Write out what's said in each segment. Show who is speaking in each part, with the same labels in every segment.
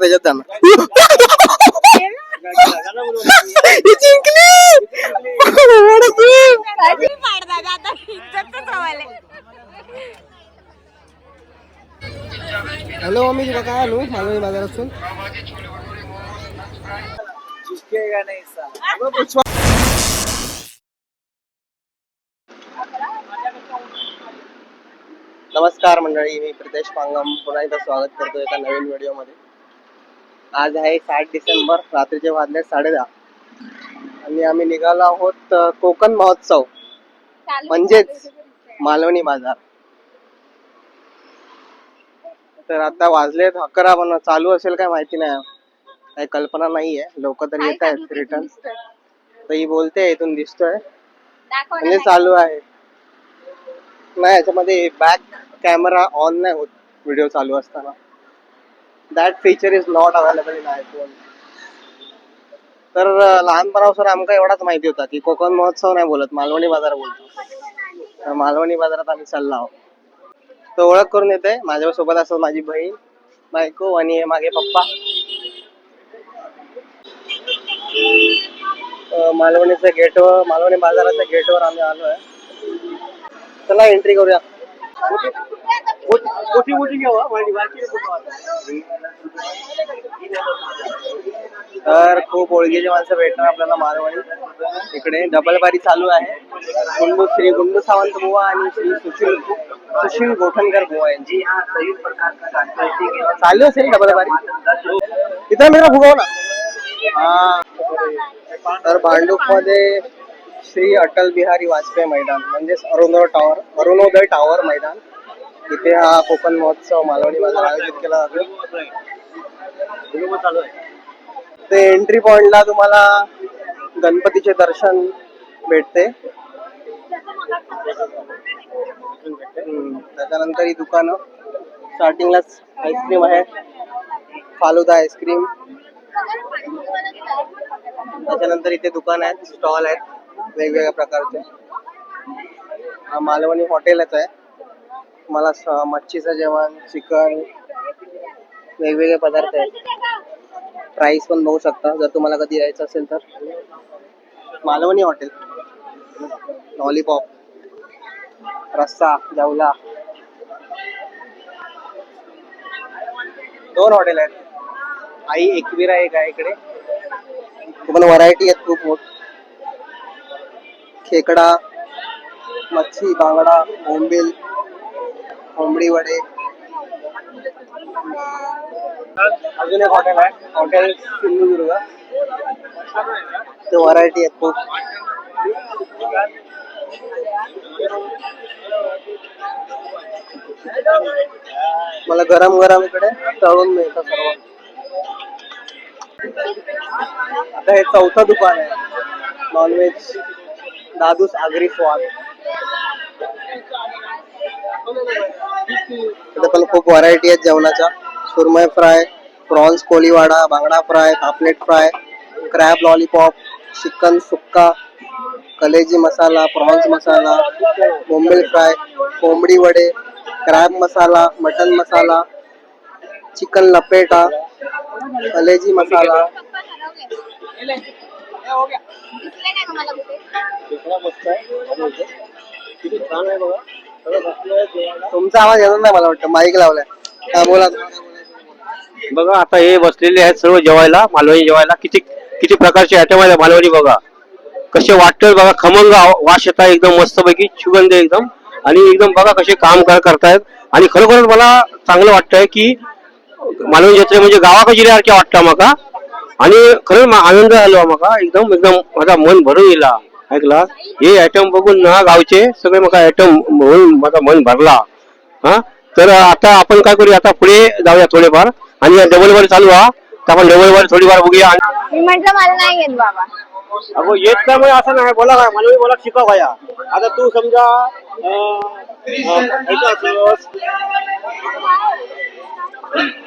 Speaker 1: त्याच्यात जाणार. ही जिंकली! हॅलो मी तुला काय आणू मालवणी बाजारातून. नमस्कार मंडळी मी प्रितेश पांगम. पुन्हा एकदा स्वागत करतो एका नवीन व्हिडिओमध्ये. आज आहे साठ डिसेंबर रात्रीचे वाजले साडे दहा आणि आम्ही निघालो आहोत कोकण महोत्सव. म्हणजेच मालवणी बाजार. तर आता वाजलेत अकरा पण चालू असेल काय माहिती नाही. काही कल्पना नाहीये. लोक तर येत आहेत रिटर्न तर ही बोलते इथून दिसतोय. म्हणजे चालू आहे. नाही याच्यामध्ये बॅक कॅमेरा ऑन नाही होत. व्हिडिओ चालू असताना. That feature is not available in iPhone तर लहानपणापासून आमका एवढाच माहिती होता की कोकण महोत्सव नाही बोलत मालवणी बाजार बोलतो. तर मालवणी बाजारात आम्ही चाललो आहोत. तर ओळख करून येते माझ्या सोबत असत माझी बहीण बायको आणि मागे पप्पा. अं, मालवणीच्या गेटवर मालवणी बाजाराच्या गेटवर आम्ही आलो आहे चला एंट्री करूया. मोठी मोठी घ्यावा तर खूप ओळखीची माणसं भेटणार आपल्याला मारवाडी इकडे डबल बारी चालू आहे. गुंडू श्री गुंडू सावंत बुवा आणि श्री सुशील सुशील गोठणकर बुवा यांची. चालू असेल डबल बारी. इथं मित्र फुगव ना हा. तर भांडूपमध्ये श्री अटल बिहारी वाजपेयी मैदान म्हणजेच अरुणोदय टॉवर अरुणोदय टॉवर मैदान. इथे हा कोकण महोत्सव मालवणी बाजार आयोजित केला जातो ते एंट्री पॉइंटला तुम्हाला गणपतीचे दर्शन भेटते. त्याच्यानंतर ही दुकानं. स्टार्टिंगला आईस्क्रीम आहे. फालुदा आईस्क्रीम त्याच्यानंतर इथे दुकान आहेत स्टॉल आहेत वेगवेगळ्या प्रकारचे. हा मालवणी हॉटेलच आहे. मला मच्छीचं जेवण चिकन वेगवेगळे पदार्थ आहेत. प्राईस पण बघू शकता. जर तुम्हाला कधी यायचं असेल तर. मालवणी हॉटेल. लॉलीपॉप रस्सा जवला. दोन हॉटेल आहेत. आई एकविरा एक आहे इकडे. पण व्हरायटी आहेत खूप मोठ. खेकडा मच्छी बांगडा बोंबील. कोंबडी वडे अजून एक हॉटेल आहे. हॉटेल सिंधुदुर्ग. ते व्हरायटी आहेत खूप. मला गरम गरम इकडे तळून मिळतं सर्व. आता हे चौथं दुकान आहे. नॉनव्हेज दादूस आगरी स्वाद. इथे पण खूप व्हरायटी आहेत जेवणाच्या. सुरमई फ्राय प्रॉन्स कोलीवाडा बांगडा फ्राय पापलेट फ्राय क्रॅब लॉलीपॉप चिकन सुक्का कलेजी मसाला प्रॉन्स मसाला बोंबील फ्राय कोंबडी वडे crab masala mutton masala chicken लपेटा कलेजी मसाला. तुमचा आवाज येणार नाही मला वाटतं? माईक लावलाय. हा बोला.
Speaker 2: बघा आता हे बसलेले आहेत सर्व जेवायला मालवणी जेवायला. किती किती प्रकारचे आयटम आहेत मालवणी बघा. कसे वाटतं बघा खमंग आव- वास येत आहे एकदम मस्तपैकी सुगंध एकदम. आणि एकदम बघा कसे काम कर करतायत. आणि खरोखरच मला चांगलं वाटतंय की मालवणी जत्रे म्हणजे गावाकडे जिल्ह्यासारखे वाटतं मका आणि खरंच मा- आनंद झालो मका एकदम एकदम माझा मन भरून गेला. ऐकला? हे आयटम बघून ना गावचे सगळे मका आयटम म्हणून माझा मन भरला. हा? तर आता आपण काय करूया? आता पुढे जाऊया थोडेफार. आणि डबल वर चालू हा. तर आपण डबल वर थोडीफार बघूया आणि
Speaker 3: मी म्हटलं मला नाही घेत बाबा.
Speaker 2: अगो येत नाही म्हणजे असं नाही. बोला काय? मला बोला शिकव भया. आता तू समजा.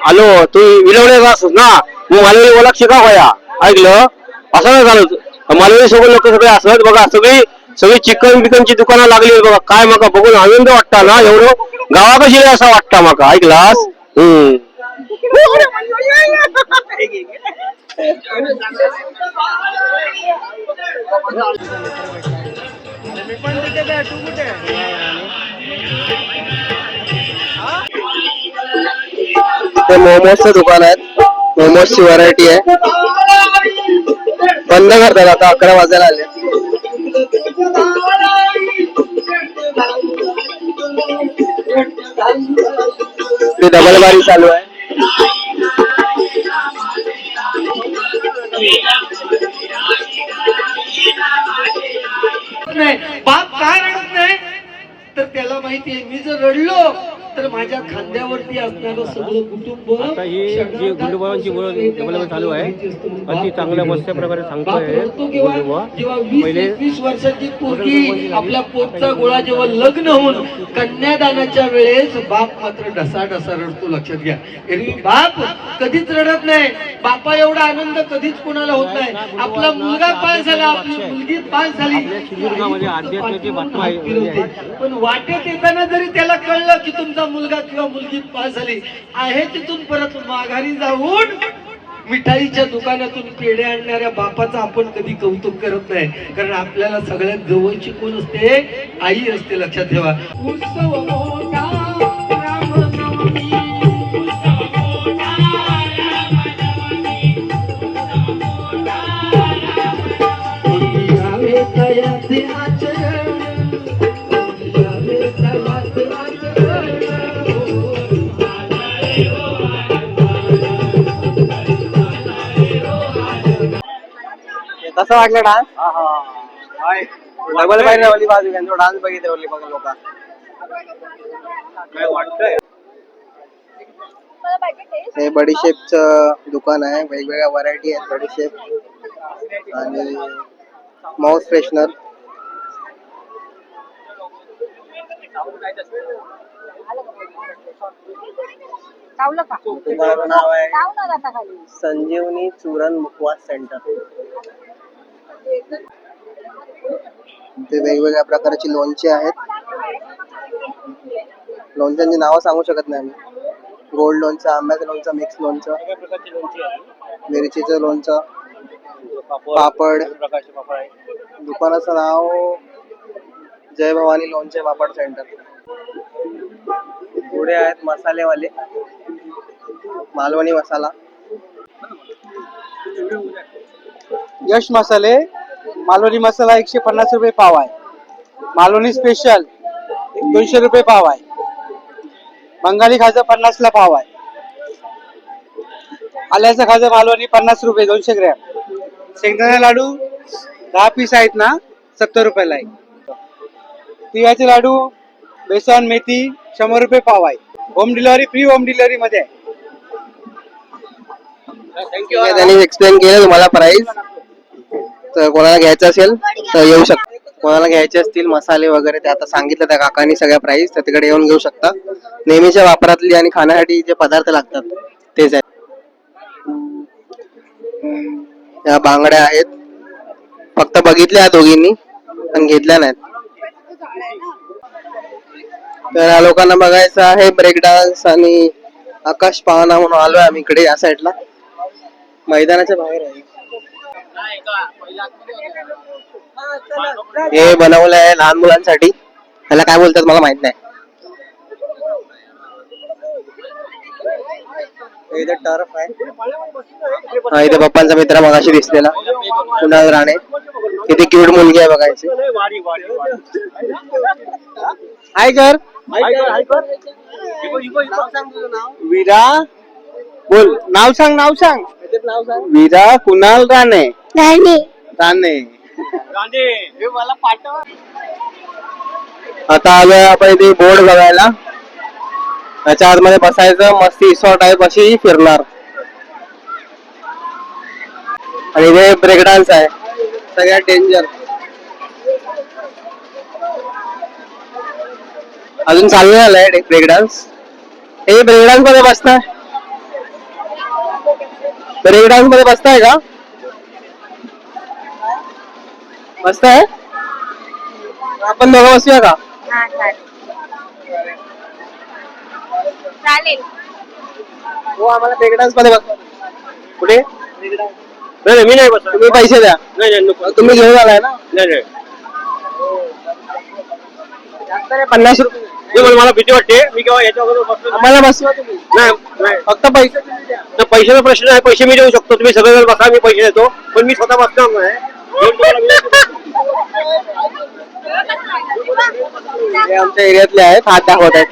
Speaker 2: आलो तू विलवणे असस ना. मग मालवणी बोला शिका भया. ऐकलं? असं नाही झालं मालवणी सोबत लोक सगळे असत बघा सगळी सगळी चिकन बिकनची दुकानं लागली बघा. काय मका बघून आनंद वाटता ना एवढं? गावाकडे जिल्हा असा वाटता मका ऐकलास? हम्म.
Speaker 1: तिथे आहे, तू ते मोमोजचं दुकान आहे मोमोजची व्हरायटी आहे. बंद करतात आता अकरा वाजायला आले. ते डबल बारी चालू आहे.
Speaker 3: बाप का रडत नाही तर त्याला माहितीये मी जर रडलो तर माझ्या खांद्यावरती असणारं सगळं कुटुंब
Speaker 2: आता ही जी गुंडोबाबांची चालू आहे अति चांगल्या मस्त प्रकारे
Speaker 3: केव्हा
Speaker 2: गुंडोबा.
Speaker 3: जेव्हा वीस वर्षाची पोरगी आपल्या पोटचा गोळा जेव्हा लग्न होऊन कन्यादानाच्या वेळेस बाप मात्र ढसा ढसा रडतो लक्षात घ्या. एरवी बाप कधीच रडत नाही. बापा एवढा आनंद कधीच कोणाला होत नाही आपला मुलगा पास झाला आपली मुलगी पास झाली. पण वाटेत येताना जरी त्याला कळलं की तुमचा मुलगा किंवा मुलगी पास झाली आहे तिथून परत माघारी जाऊन मिठाईच्या दुकानातून पेढे आणणाऱ्या बापाचं आपण कधी कौतुक करत नाही. कारण आपल्याला सगळ्यात जवळची कोण असते? आई असते लक्षात ठेवा. उत्सव
Speaker 1: कसं वाटलं डान्स? डबल पाहिजे ओली बाजू त्यांचा डान्स बघितले ओली बघा लोक.
Speaker 2: काय वाटतंय?
Speaker 1: हे बडीशेपचं दुकान आहे. वेगवेगळ्या व्हरायटी आहेत बडीशेप आणि माउस फ्रेशनर. नाव आहे? संजीवनी चूरन मुखवास सेंटर ते वेगवेगळ्या प्रकारची लोणचे आहेत. लोणच्यांची नावं सांगू शकत नाही आम्ही गोल्ड लोणचं आंब्याचं लोणचं मिक्स लोणचं मिरचीचं लोणचं
Speaker 2: पापड
Speaker 1: दुकानाचं नाव जय भवानी लोणचे पापड सेंटर. पुढे आहेत मसालेवाले. मालवणी मसाला.
Speaker 4: यश मसाले मालवणी मसाला एकशे पन्नास रुपये पाव आहे मालवणी स्पेशल दोनशे रुपये पाव आहे बंगाली खाजा पन्नासला पाव आहे आल्याचं खाजा मालवणी पन्नास रुपये दोनशे ग्रॅम शेंगदाणा लाडू दहा पीस आहेत ना सत्तर रुपयाला आहे तिळाचे लाडू बेसन मेथी शंभर रुपये पाव आहे home delivery free home delivery मध्ये आहे
Speaker 1: थँक्यू आहे, त्यांनी एक्सप्लेन केलं तुम्हाला प्राइस तर कोणाला घ्यायचं असेल तर येऊ शकता कोणाला घ्यायचे असतील मसाले वगैरे ते आता सांगितलं त्या काकांनी सगळ्या प्राइस तर तिकडे येऊन घेऊ शकता. नेहमीच्या वापरातली आणि खाण्यासाठी जे पदार्थ लागतात तेच आहेत. या बांगड्या आहेत. फक्त बघितल्या दोघींनी पण घेतल्या नाहीत. तर या लोकांना बघायचं आहे ब्रेक डान्स आणि आकाश पाहणा म्हणून आलोय आम्ही इकडे या साईडला मैदानाच्या बाहेर आहे. हे बनवलं आहे लहान मुलांसाठी. त्याला काय बोलतात मला माहीत नाही. हे इथे टर्फ आहे. हा इथे पप्पांचा मित्र मगाशी दिसलेला. कुणाल राणे. किती क्यूट मुलगी आहे बघायची. हाय कर
Speaker 4: विरा. बोल. नाव सांग नाव सांग.
Speaker 1: नाव सांग
Speaker 4: विरा कुणाल राणे. राणे.
Speaker 1: आता आलोय आपण इथे बोर्ड बघायला. त्याच्या आतमध्ये बसायचं मस्ती रिसॉर्ट टाईप अशी फिरणार. आणि इथे ब्रेक डान्स आहे. सगळ्यात डेंजर अजून चालू आलाय ब्रेक डान्स हे ब्रेक डान्समध्ये बसताय ब्रेक डान्स मध्ये बसताय का बसताय आपण दोघं बसूया का
Speaker 5: हा चालेल चालेल
Speaker 1: हो आम्हाला ब्रेक डान्स मध्ये बसवा
Speaker 2: कुठे नाही नाही, मी नाही बसत
Speaker 1: तुम्ही पैसे द्या
Speaker 2: नाही नाही नको
Speaker 1: तुम्ही घेऊन आलाय ना?
Speaker 2: नाही नाही।
Speaker 1: जास्त नाही, पन्नास रुपये
Speaker 2: नाही, मला मला भीती वाटते. मी केव्हा याच्या अगोदर बसलो.
Speaker 1: आम्हाला बसवा तुम्ही.
Speaker 2: नाही नाही.
Speaker 1: फक्त पैसे तुम्ही द्या.
Speaker 2: तर पैशाचा प्रश्न आहे पैसे मी देऊ शकतो. तुम्ही सगळेजण बसा मी पैसे देतो. पण मी स्वतः बसणार नाही. म्हणून तुम्हाला विनंती करतो.
Speaker 1: हे आमच्या एरियातले आहेत हात दाखवत आहेत.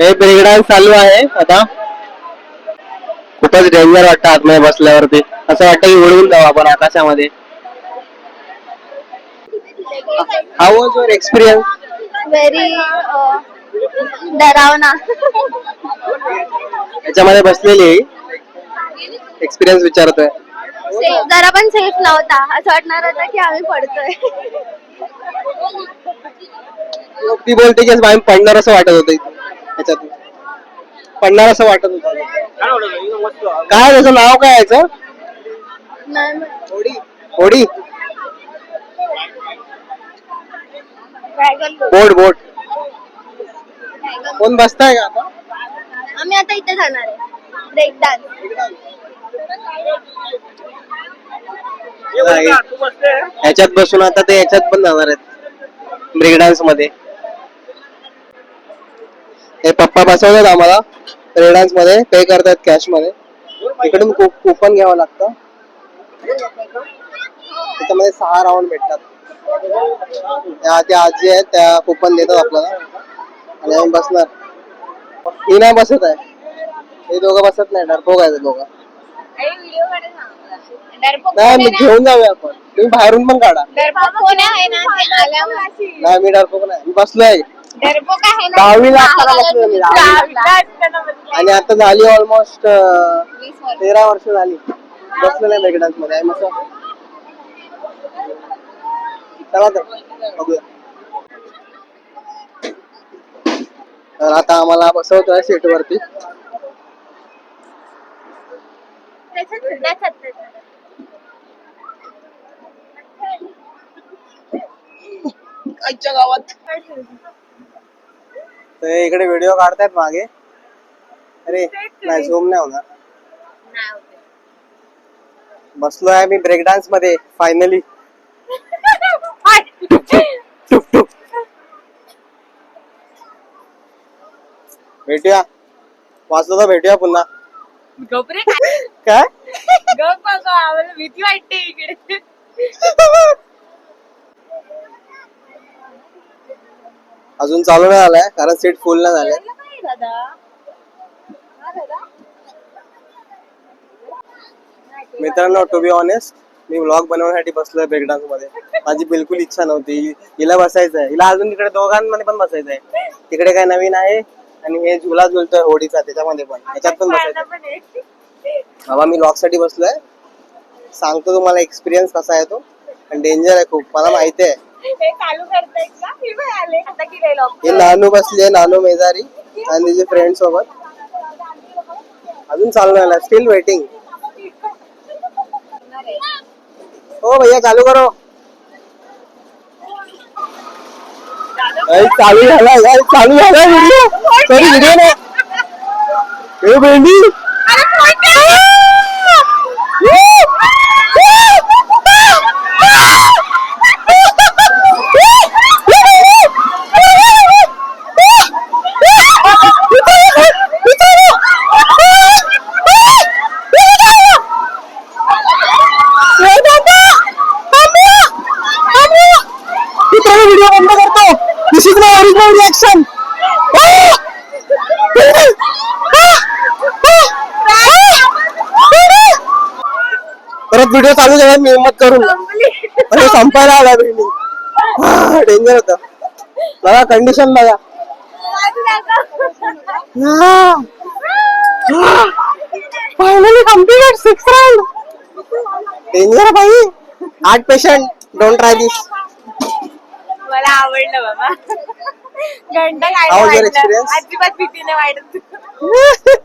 Speaker 1: हे ब्रेक डान्स चालू आहे आता. खूपच डेंजर वाटतं आतमध्ये बसल्यावरती. असं वाटतं की उडवून जाऊ आपण आकाशामध्ये. How was your experience
Speaker 6: very डरावना.
Speaker 1: याच्यामध्ये बसलेली एक्सपिरियन्स विचारतोय
Speaker 6: सेफ जरा पण सेफ नव्हता. असं वाटणार होतं की आम्ही पडतोय.
Speaker 1: ती बोलते की आम्ही पडणार असं वाटत होतं. इथे. याच्यातून पडणार असं वाटत होतं.
Speaker 2: काय
Speaker 1: त्याचं नाव काय याचं?
Speaker 6: नाही
Speaker 1: होडी होडी
Speaker 6: ड्रॅगन
Speaker 1: बोट बोट. कोण बसताय का आता?
Speaker 6: आम्ही आता इथे जाणार आहे. Break dance.
Speaker 1: ह्याच्यात बसून आता ते ह्याच्यात पण जाणार आहेत. ब्रेक डान्समध्ये. हे पप्पा बसवतात आम्हाला. ब्रेक डान्समध्ये. पे करतात कॅशमध्ये. इकडून कुपन घ्यावं लागतं. त्याच्यामध्ये सहा राऊंड भेटतात. त्या त्या आजी आहेत त्या कुपन देतात आपल्याला. आणि आम्ही बसणार. ही नाही बसत आहे. हे दोघं बसत नाही डरपोक आहे दोघं. नाही मी घेऊन जाऊया आपण. तुम्ही बाहेरून पण काढा. नाही मी डरपोक नाही. मी बसलोय.
Speaker 6: डरपोक आहे ना.
Speaker 1: दहावीला असताना बसलोय मी दहावीला. आणि आता झाली ऑलमोस्ट. तेरा वर्ष झाली. बसलो नाही ब्रेक डान्समध्ये. आहे मस्त. चला तर. बघूया. तर आता आम्हाला बसवतोय सीट वरती. तर हे इकडे व्हिडिओ काढतायत मागे. अरे नाही. झूम नाही होणार. बसलो आहे मी ब्रेक डान्समध्ये फायनली टुक टुक भेटूया. वाचलो तर भेटूया पुन्हा.
Speaker 5: गपरे.
Speaker 1: काय?
Speaker 5: गप बाबा आम्हाला भीती वाटते इकडे.
Speaker 1: अजून चालू नाही आलाय कारण सीट फुल नाही झाले.
Speaker 5: दादा.
Speaker 1: मित्रांनो टू बी ऑनेस्ट मी व्लॉग बनवण्यासाठी बसलोय ब्रेक डान्समध्ये. माझी बिलकुल इच्छा नव्हती. हिला बसायचं आहे हिला अजून तिकडे दोघांमध्ये पण बसायचं आहे तिकडे काय नवीन आहे? आणि हे झुला झुलतोय होडीचा त्याच्यामध्ये पण. ह्याच्यात पण बसायचं. बाबा मी व्लॉगसाठी बसलोय. सांगतो तुम्हाला एक्सपिरियन्स कसा आहे तो. पण डेंजर आहे खूप. मला माहिती आहे.
Speaker 5: हे
Speaker 1: नानू बसले नानू मेजारी आणि तिचे फ्रेंड सोबत. अजून चालू नाही स्टील वेटिंग हो भैया चालू करो गाइस, चालू झाला चालू झाला व्हिडिओ सॉरी व्हिडिओ नाही. भेंडी व्हिडिओ बंद करतो this is my original reaction परत व्हिडिओ चालू झाला मी हिंमत करून. पण हे संपायला आला भेंडी डेंजर होत. बघा कंडिशन बघा. Finally completed six round danger भाई. आठ पेशंट डोंट ट्राय दिस
Speaker 5: मला आवडलं बाबा. घंटा काय? अजिबात भीतीने वाटत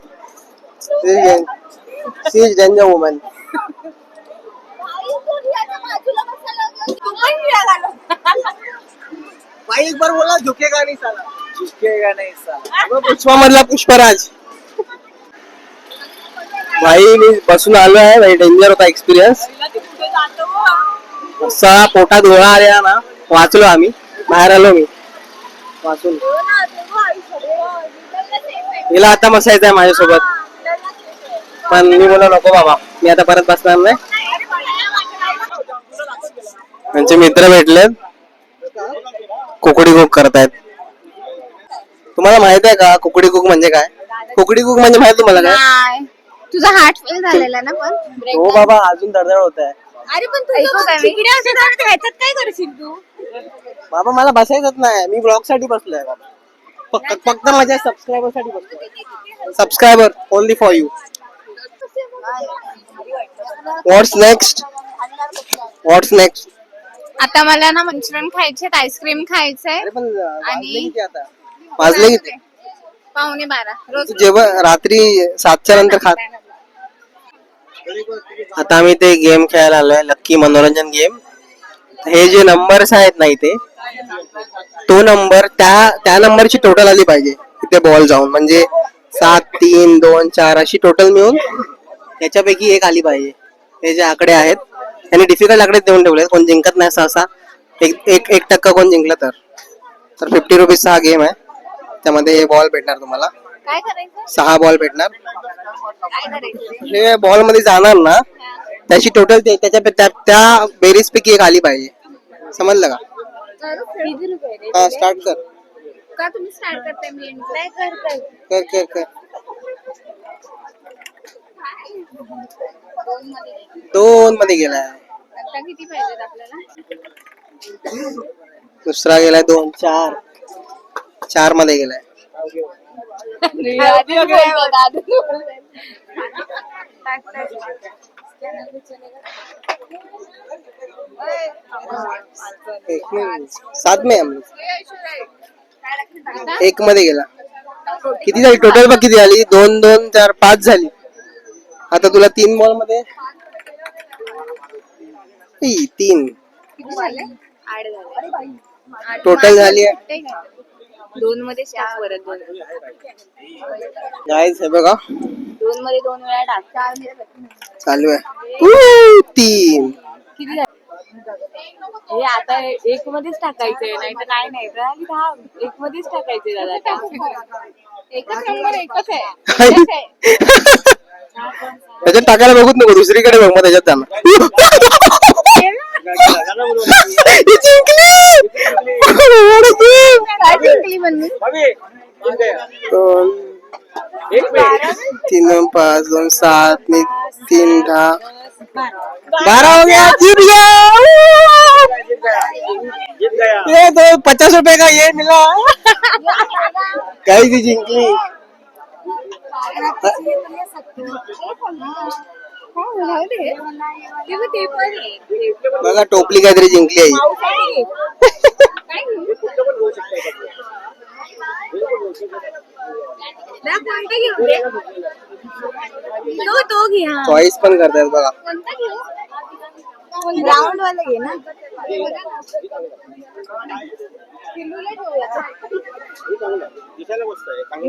Speaker 1: वुमन
Speaker 6: तू पण निघाला.
Speaker 1: भाई एक बार बोला झुकेगा नहीं साला. पुष्पा मधला पुष्पराज. भाई मी बसून आलो आहे भाई डेंजर होता एक्सपिरियन्स असा पोटात गोळा आल्या ना वाचलो आम्ही बाहेर आलो मी. वाचून. हिला आता मसायचं आहे माझ्यासोबत. पण मी बोला नको बाबा मी आता परत बसणार नाही. त्यांचे मित्र भेटले कुकडी कुक करतायत. तुम्हाला माहीत आहे का कुकडी कुक म्हणजे काय? कुकडी कुक म्हणजे माहीत तुम्हाला काय?
Speaker 6: नाही. तुझा हार्ट फेल झालेला ना पण?
Speaker 1: हो बाबा अजून दरदर होत आहे.
Speaker 5: अरे पण तू
Speaker 6: ऐकू काय मी?
Speaker 5: ह्याच्यात करशील तू?
Speaker 1: बाबा मला बसायचंच नाही. मी ब्लॉगसाठी बसलोय बाबा. फक्त फक्त माझ्या सबस्क्रायबरसाठी बसलोय. Subscriber only for you what's next what's next
Speaker 6: आता मला ना मंचुरियन खायचे आईस्क्रीम खायचंय
Speaker 1: अरे पण वाजले
Speaker 6: आणि-
Speaker 1: किती आता? वाजले किती?
Speaker 6: पावणे बारा रोज
Speaker 1: तू जेवण रात्री सातच्या नंतर खात? आता आम्ही ते गेम खेळायला आलोय लक्की मनोरंजन गेम. हे जे नंबर्स आहेत ना इथे तो नंबर त्या त्या नंबरची टोटल आली पाहिजे. इथे बॉल जाऊन म्हणजे सात तीन दोन चार अशी टोटल मिळून त्याच्यापैकी एक आली पाहिजे. हे जे आकडे आहेत त्यांनी डिफिकल्ट आकडे देऊन ठेवले कोण जिंकत नाही सहसा. एक एक एक टक्का कोण जिंकलं तर. तर फिफ्टी रुपीजचा हा गेम आहे. त्यामध्ये बॉल भेटणार तुम्हाला.
Speaker 6: काय करायचं?
Speaker 1: सहा बॉल भेटणार.
Speaker 6: काय करायचं?
Speaker 1: हे बॉलमध्ये जाणार ना त्याची टोटल त्याच्या त्या त्या बेरीज पैकी एक आली पाहिजे. समजलं का?
Speaker 6: किती रुपये रे?
Speaker 1: हा स्टार्ट कर.
Speaker 6: का तुम्ही स्टार्ट करताय मी करताय
Speaker 1: कर कर कर.
Speaker 6: दोन मध्ये नाही.
Speaker 1: गेलाय
Speaker 6: आता किती पाहिजेत आपल्याला?
Speaker 1: दुसरा गेलाय दोन चार. चार मध्ये गेलाय. सात में हम लोग. एक मध्ये गेला. किती झाली? टोटल बघ किती झाली? दोन दोन चार पाच झाली. आता तुला तीन बॉलमध्ये? ई, तीन. टोटल झाली?
Speaker 6: दोन मध्ये परत दोन.
Speaker 1: हे बघा.
Speaker 6: दोन मध्ये दोन वेळा टाक.
Speaker 1: चालू आहे. तीन.
Speaker 6: किती झाले? हे आता एक मध्येच टाकायचंय नाही तर काय नाही. थांब एक मध्येच टाकायचे दादा एकच नंबर एकच आहे. एकच आहे.
Speaker 1: त्याच्यात टाकायला बघूच नको दुसरीकडे बघ मग त्याच्यात ही जिंकली!
Speaker 6: काय जिंकली
Speaker 1: दोन तीन दोन पाच दोन सात नि तीन दहा. बारह हो गया जीत गया! ये तो पचास रुपए का ये मिला। काही ती जिंकली।
Speaker 6: बघ, ते पण आहे.
Speaker 1: बघा टोपली काहीतरी जिंकली आहे
Speaker 6: काय घेऊ? ना, कोणतं घेऊ रे? तो तो घे हा.
Speaker 1: चॉईस पण करतात बघा
Speaker 6: कोणता घेऊ राऊंड वाला घे ना पिल्लूला घेऊया.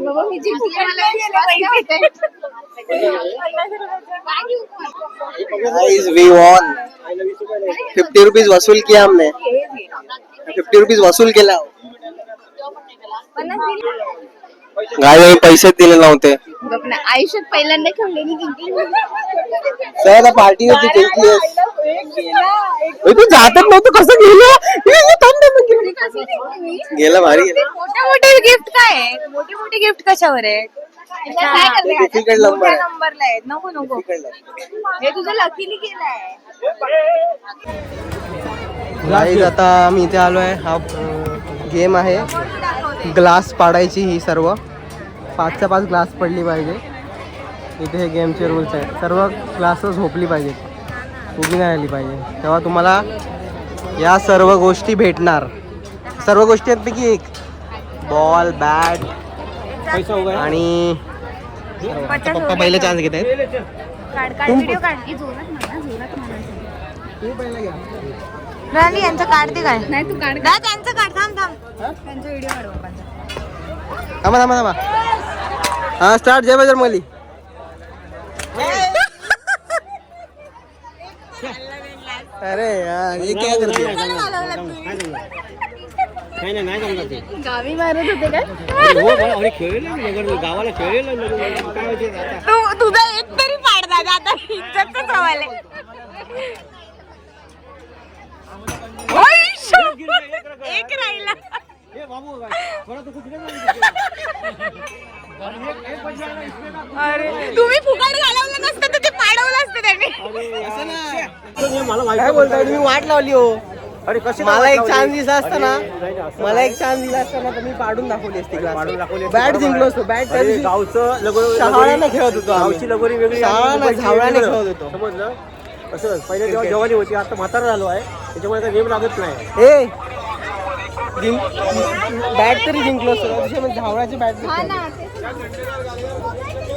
Speaker 6: बाबा, मी जी फुकटला गेले पैसे. काय घेऊ पण?
Speaker 1: Guys we won fifty rupees वसूल किया हमने
Speaker 6: हे घे.
Speaker 1: फिफ्टी रुपीज वसूल केला
Speaker 6: पन्नास दिले?
Speaker 1: गाय पैसे दिले नव्हते
Speaker 6: बघ ना, आयुष्यात पहिल्यांदा खेळलेली जिंकली
Speaker 1: सर आता पार्टी होती जिंकली ए, तू जातच नव्हतं कसं गेलं? ए, ए, थांब, थांब, थांब, गेलं. गेलं भारी गेलं.
Speaker 5: मोठे मोठे गिफ्ट काय आहे? मोठे मोठे गिफ्ट कशावर आहे?
Speaker 6: काय करते? आता?
Speaker 1: difficult number आहे.
Speaker 5: नंबरला आहेत नको नको.
Speaker 6: हे तुझं लकीली केलंय
Speaker 1: गाईज आता आम्ही इथे आलो आहे. हा गेम आहे ग्लास पाडायची ही सर्व. पाचच्या पाच ग्लास पडली पाहिजे. इथे हे गेमचे रूल्स आहेत. सर्व ग्लास झोपली पाहिजेत. उभी नाही आली पाहिजे. तेव्हा तुम्हाला या सर्व गोष्टी भेटणार. सर्व गोष्टी आहेत पैकी एक. बॉल बॅट आणि पप्पा पहिले चान्स घेत आहेत.
Speaker 5: यांचं काढते काय?
Speaker 6: नाही तू काढ.
Speaker 5: दा त्यांचं काढ. थांब थांब. त्यांचा व्हिडिओ काढ
Speaker 1: थांबा थांबा थांबा. हा स्टार्ट जय बजर मली अरे यार ये क्या करते
Speaker 7: नाही नाही नाही जमलं ते
Speaker 8: गावी मारत होते काय?
Speaker 7: हो बरं, अरे खेळलेलं नगर गावाला खेळलेलं नगर काय माहिती आता
Speaker 8: तू तुझा एक तरी पाड दादा आता इज्जतच हवाले. एक राहिला.
Speaker 7: ए बाबू थोडा तू कुठे
Speaker 8: अरे तुम्ही फुकट घालवलं नसतं तर ते पाडवलं असतं त्यांनी.
Speaker 7: मला
Speaker 1: काय बोलताय? तुम्ही वाट लावली हो.
Speaker 7: अरे कशी
Speaker 1: मला एक चान्स दिला असता ना. मला एक चान्स दिला असता ना तर मी पाडून दाखवली असती
Speaker 7: पाडून दाखवली असती,
Speaker 1: बॅट जिंकलो. असतो बॅट
Speaker 7: गावचं लगोरी
Speaker 1: शहाळ्यानं खेळत होतो.
Speaker 7: गावची लगोरी वेगळी
Speaker 1: शहाळ्यानं, झावळ्यानं. खेळत होतो.
Speaker 7: समजलं? असं पहिले जेव्हा जवानी होती आता म्हातारा झालो आहे. त्याच्यामुळे काही नेम लागत नाही.
Speaker 1: ए बॅट तरी जिंकलो असतो आम्ही झावळाची बॅट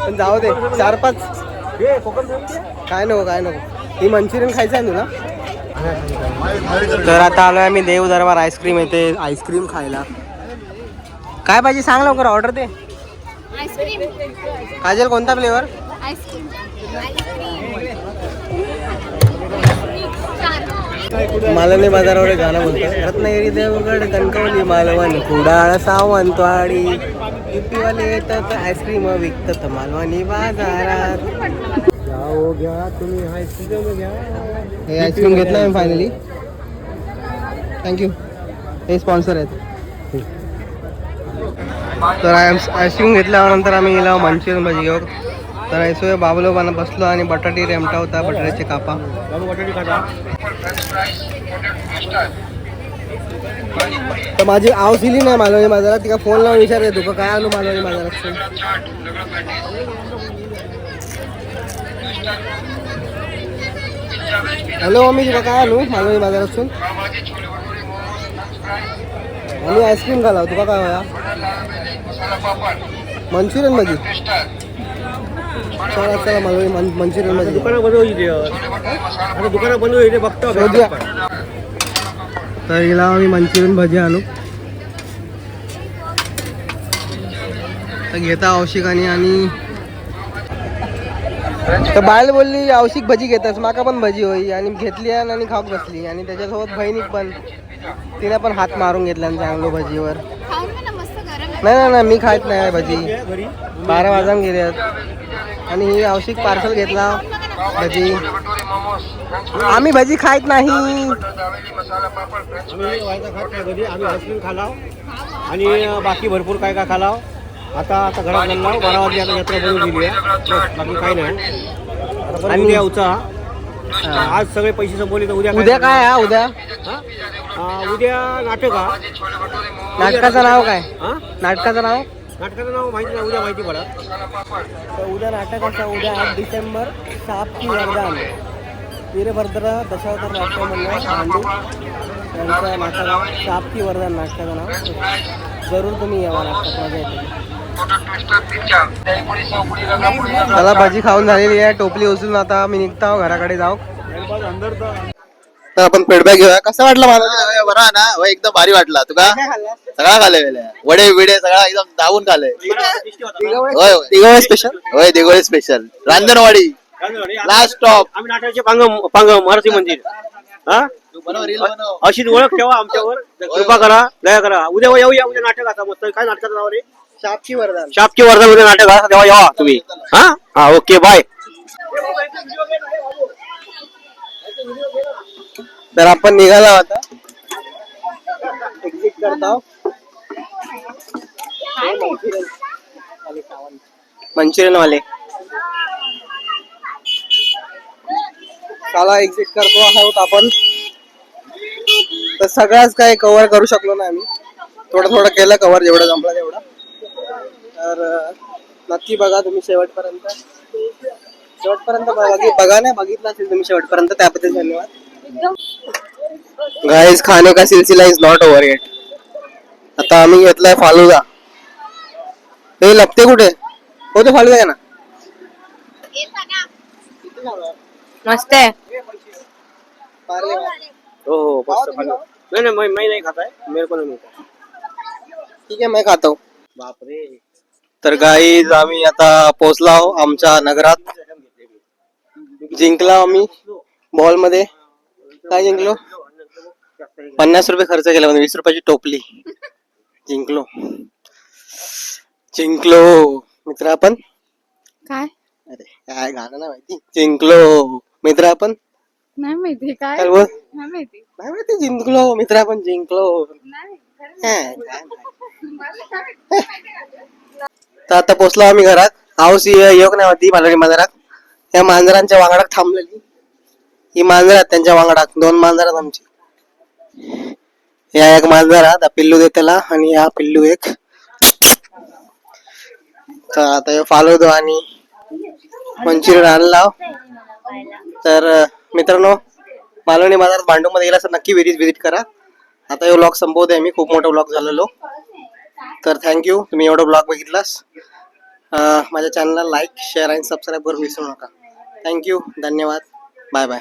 Speaker 1: पण जाऊ दे चार पाच. काय नको काय नको. ही मंचुरियन खायचं आहे तुला? तर आता आलोय आम्ही देव दरबार आईस्क्रीम येते आईस्क्रीम खायला. काय पाहिजे सांग लवकर ऑर्डर दे. काजल कोणता फ्लेवर मालवणी बाजारावर गाणं बोलतो रत्नागिरी देवगड कणकवली मालवण कुडाळ सावंतवाडी. युपीवाले येतात आईस्क्रीम विकतात मालवणी बाजारात.
Speaker 7: घ्या तुम्ही आईस्क्रीम घ्या.
Speaker 1: हे आईस्क्रीम घेतलं आहे फायनली थँक्यू हे स्पॉन्सर आहेत. तर आईस्क्रीम घेतल्यानंतर आम्ही गेलो मंचुरियन भजी घेऊ तर ऐसो बाबलो बसलो आणि बटाटे रेमटा होता बटाट्याचे कापा.
Speaker 7: खाता
Speaker 1: तर माझी आव दिली नाही मालवणी बाजारात तिका फोन लावून विचारते तुका काय आणू मालवणी बाजारात हॅलो मम्मी तुला काय आणू मालवणी बाजारातून आणि आईस्क्रीम घालाव तुका काय मंचुरियनमध्ये चला चला मालवणी मंचुरियनमध्ये.
Speaker 7: दुकानं बंद होईल. आता दुकानं बंद होईल बघतो.
Speaker 1: तर हिला आम्ही मंचुरियन भजी आणू. तर घेता औशिकाने आणि तर बायल बोलली औशिक भजी घेतास माका पण भजी होई. आणि घेतली आणि आणि खाऊक बसली. आणि त्याच्यासोबत बहिणीक पण. तिने पण हात मारून घेतला आणि चांगलो भजीवर. नाही नाही नाही मी खात नाही भजी. बारा वाजान गेले आणि ही औषिक पार्सल घेतला भजी. आम्ही भजी खात नाही.
Speaker 7: आम्ही व्हायचा खात नाही घरी आम्ही आईस्क्रीम खालाव आणि बाकी भरपूर काय काय खालाव? आता आता घरात गेलो बारा वाजले आता यात्रा बनवून दिली आहे. बाकी काही नाही.
Speaker 1: आणि-
Speaker 7: उद्या उचा. आज सगळे पैसे संपवले तर उद्या
Speaker 1: उद्या काय हा उद्या?
Speaker 7: उद्या नाटक हा?
Speaker 1: नाटकाचं नाव काय?
Speaker 7: हा?
Speaker 1: नाटकाचं नाव?
Speaker 7: नाटकाचं नाव माहिती नाही उद्या माहिती पडत
Speaker 1: तर उद्या नाटक असं उद्या आठ डिसेंबर साप की वरदान वीरभद्र दशावतार नाट्यमंडळ भांडू यांचं नाटक. साप की वरदान नाटकाचं नाव. जरूर तुम्ही यावा नाटकात मजा येते. मला भाजी खाऊन झालेली आहे टोपली उचलून आता मी निघता आहो घराकडे जाऊ. तर आपण पेडबॅग घेऊया. कसा वाटला मला
Speaker 9: बरा ना? होय, एकदम भारी वाटला. तुका सगळा वेल्या. वडे बिडे सगळा एकदम दाबून खाल्लंय होय
Speaker 1: स्पेशल
Speaker 9: होय Digoli special Ranjanwadi. Last stop
Speaker 7: आम्ही नाटकाचे पांग पांग मारुती मंदिर. हा?
Speaker 9: बनव रील बनव.
Speaker 7: अशीच ओळख ठेवा आमच्यावर. कृपा करा दया करा. उद्या येऊया उद्या नाटक आता मस्त. काय नाटकाचं नाव रे?
Speaker 1: वरदान.
Speaker 7: शापकी वर्धन उद्या नाटक आहे तेव्हा यावा तुम्ही. हा? हा ओके बाय.
Speaker 1: तर आपण निघाला आता. एक्झिट करतो हो. मंचुरियन वाले चला एक्झिट करतो आहोत आपण. तर सगळ्याच काही कव्हर करू शकलो ना आम्ही. थोडं थोडं केलं कव्हर जेवढं जमलं तेवढं. तर नक्की बघा तुम्ही शेवटपर्यंत. शेवटपर्यंत बघा बघा नाही बघितलं असेल तुम्ही शेवटपर्यंत त्याबद्दल धन्यवाद. गाइस खाने का सिलसिला इज नॉट ओव्हर येट आता आम्ही घेतलाय फालुदा. हे लपते कुठे? हो ते फालुदा आहे ना?
Speaker 8: मस्त आहे.
Speaker 1: पार्ले
Speaker 7: हो हो मस्त. नाही नाही मैं मैं नहीं खाता है मेरे को नहीं मिलता
Speaker 1: ठीक है मैं खाता हूँ.
Speaker 2: बापरे.
Speaker 1: तर गाईज आम्ही आता पोहोचलो आहो आमच्या नगरात. जिंकला आम्ही बॉलमध्ये. काय जिंकलो? पन्नास रुपये खर्च केला म्हणजे वीस रुपयाची टोपली. जिंकलो. जिंकलो. मित्र आपण?
Speaker 6: काय?
Speaker 1: अरे काय गाणं नाही माहिती. जिंकलो. मित्र आपण?
Speaker 6: नाही माहिती काय?
Speaker 1: काय बोल.
Speaker 6: नाही माहिती.
Speaker 1: नाही माहिती जिंकलो. मित्र आपण जिंकलो. काय. तर आता पोचलो आम्ही घरात. हाऊस योग नाही होती मालवणी मांजरात या मांजरांच्या वांगडात थांबलेली. ही मांजर आहेत त्यांच्या वांगडा दोन मांजर आहेत आमची. या एक मांजर हा पिल्लू दे त्याला आणि हा पिल्लू एक. तर आता हे फालुदो आणि मंचुरियन आणला तर मित्रांनो मालवणी बाजार भांडूपमध्ये गेला तर नक्की विजिट विजिट करा. आता हे ब्लॉग संपवतोय मी खूप मोठा ब्लॉग झालेलो. तर थँक्यू तुम्ही एवढा ब्लॉग बघितलास. माझ्या चॅनलला लाईक शेअर आणि सबस्क्राईब करून विसरू नका. थँक्यू धन्यवाद. Bye bye